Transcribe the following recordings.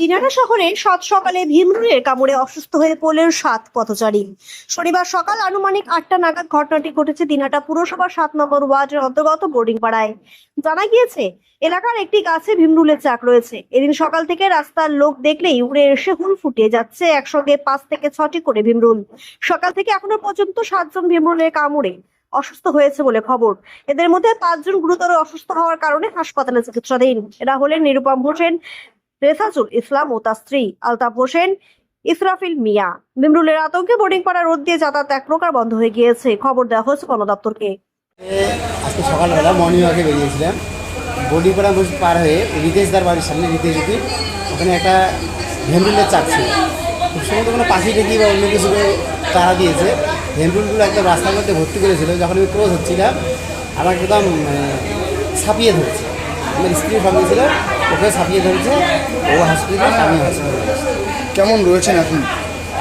দিনারা শহরে সাত সকালে ভীমরুলের কামড়ে অসুস্থ হয়ে পড়লেন সাত পথচারী। শনিবার সকাল আনুমানিক আটটা নাগাদ ঘটনাটি ঘটেছে দিনাটা পুরসভা সাত নম্বর ওয়ার্ডের অন্তর্গত বোর্ডিং পাড়ায় জানা গিয়েছে, এলাকার একটি গাছে ভীমরুলের চাক রয়েছে। এদিন সকাল থেকে রাস্তার লোক দেখলেই উড়ে এসে হুল ফুটিয়ে যাচ্ছে একসঙ্গে পাঁচ থেকে ছটি করে ভীমরুল। সকাল থেকে এখনও পর্যন্ত সাতজন ভীমরুলের কামড়ে অসুস্থ হয়েছে বলে খবর। এদের মধ্যে পাঁচজন গুরুতর অসুস্থ হওয়ার কারণে হাসপাতালে চিকিৎসাধীন। এরা হলেন নিরুপম হোসেন রেসাজুল ইসলাম ও তার স্ত্রী আলতাফ হোসেন ইসরাফিল মিয়া। বিমরুলের আতঙ্কে বোর্ডিং পাড়া রোড দিয়ে যাতায়াত এক প্রকার বন্ধ হয়ে গিয়েছে। খবর দেওয়া হয়েছে বন দপ্তরকে আজকে সকালবেলা মর্নিং ওয়াকে বেরিয়েছিলাম। বডিপাড়া মসজিদ পার হয়ে রিতেশদার বাড়ির সামনে রিতেশ উদ্দিন ওখানে একটা ভেন্ডুলের চাপ ছিল। খুব সম্ভবত কোনো পাখি ডেকি বা অন্য কিছু তারা দিয়েছে। ভেন্ডুলগুলো একদম রাস্তার মধ্যে ভর্তি করেছিল। যখন আমি ক্রোজ হচ্ছিলাম আমাকে একদম মানে, ছাপিয়ে ধরেছে। আমার স্ত্রীর সঙ্গে ছিল। ওকে ছাপিয়ে ধরেছে। ও হসপিটালে আমি হসপিটালে কেমন রয়েছেন এখন?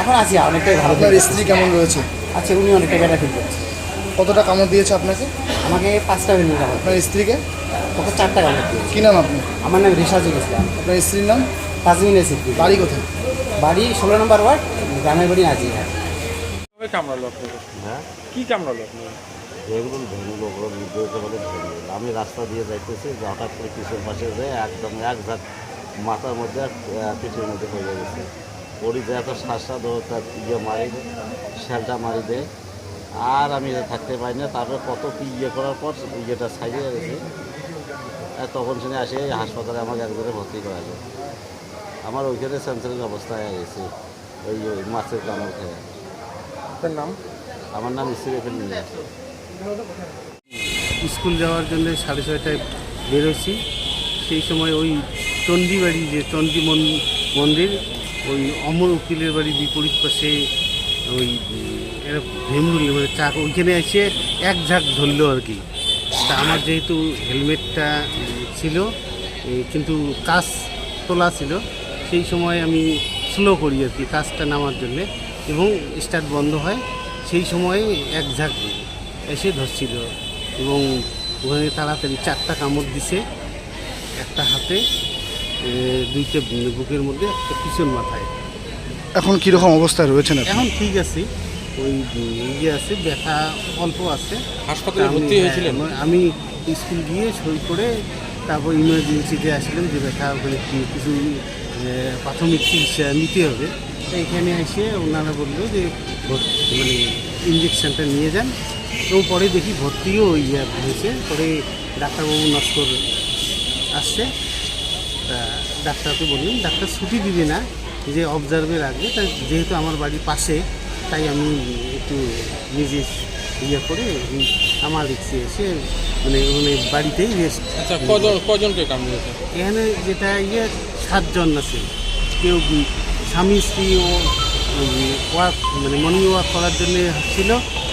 এখন আছি অনেকটাই ভালো। আপনার স্ত্রী কেমন রয়েছে? আচ্ছা উনি অনেকটা বেটা ফিল করছে। কতটা কামড় দিয়েছে আপনাকে? আমাকে পাঁচটা ভেন্ডুল কামড় আপনার স্ত্রীকে? ওকে চারটা কামড় দিয়েছে কী নাম আপনি আমার নাম রিসাজুল ইসলাম আপনার স্ত্রীর নাম? তাজমিন সিদ্দিক বাড়ি কোথায়? বাড়ি ষোলো নম্বর ওয়ার্ড গ্রামের বাড়ি আজিঘাট কবে কামড়ালো আপনাকে হ্যাঁ? কি কামড়ালো আপনাকে ওগুলো বলে আমি রাস্তা দিয়ে যাইতেছি যে হঠাৎ করে পিছন পাশে যে একদম এক ঝাঁক মাথার মধ্যে আর পিঠের মধ্যে পড়ে গেছে। পড়ি যে এত শ্বাসটা ধরো তার ইয়ে মারি দেয় শ্যালটা মারি দেয় আর আমি থাকতে পারি না তারপরে কত কি ইয়ে করার পর ইয়েটা সাইজে গেছে। আর তখন শুনে আসে হাসপাতালে আমাকে একবারে ভর্তি করা যায়। আমার ওইখানে সেন্সারের অবস্থায় হয়ে গেছে ওই ওই মাছের কামড় খেয়ে। আপনার নাম? আমার নাম ইসিরেফেল স্কুল যাওয়ার জন্য সাড়ে ছয়টায় বেরোছি সেই সময় ওই চণ্ডী বাড়ি যে চণ্ডী মন- মন্দির ওই অমর উকিলের বাড়ি বিপরীত পাশে ওই এরা ভেমরুল মানে চাক ওইখানে এসে এক ঝাঁক ধরলো আর কি। তা আমার যেহেতু হেলমেটটা ছিল কিন্তু কাজ তোলা ছিল সেই সময় আমি স্লো করি আর কি কাজটা নামার জন্যে। এবং স্টার্ট বন্ধ হয় সেই সময়ে এক ঝাঁক এসে ধরছিল এবং ওখানে তাড়াতাড়ি চারটা কামড় দিছে একটা হাতে দুইটা বুকের মধ্যে একটা পিছন মাথায়। এখন কীরকম অবস্থায় রয়েছেন আপনি? এখন ঠিক আছে। ওই ইয়ে আছে ব্যথা অল্প আছে। হাসপাতালে ভর্তি হয়েছিলেন? হ্যাঁ, আমি স্কুল গিয়ে সই করে তারপর ইমার্জেন্সিতে আসলাম যে ব্যথা ওখানে কিছু প্রাথমিক চিকিৎসা নিতে হবে। তো এখানে এসে ওনারা বলল যে মানে ইঞ্জেকশনটা নিয়ে যান। এবং পরে দেখি ভর্তিও ইয়ে হয়েছে। পরে ডাক্তারবাবু নস্কর আসছে। তা ডাক্তারকে বললেন ডাক্তার ছুটি দিবে না যে অবজার্ভে রাখবে তাই যেহেতু আমার বাড়ি পাশে তাই আমি একটু নিজে ইয়ে করে আমার রিক্সে এসে মানে ওখানে বাড়িতেই রেস্ট আচ্ছা কজন কজনকে কামড়িয়েছে এখানে যেটা ইয়ে সাতজন আছে। কেউ স্বামী, স্ত্রী ও ওয়ার্ক মানে মর্নিং ওয়াক করার জন্য ছিল,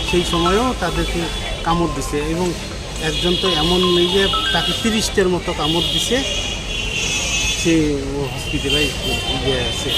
সেই সময়েও তাদেরকে কামড় দিছে এবং একজন তো এমন নেই যে তাকে তিরিশটার মতো কামড় দিছে, সে হসপিটালে ইয়ে আছে।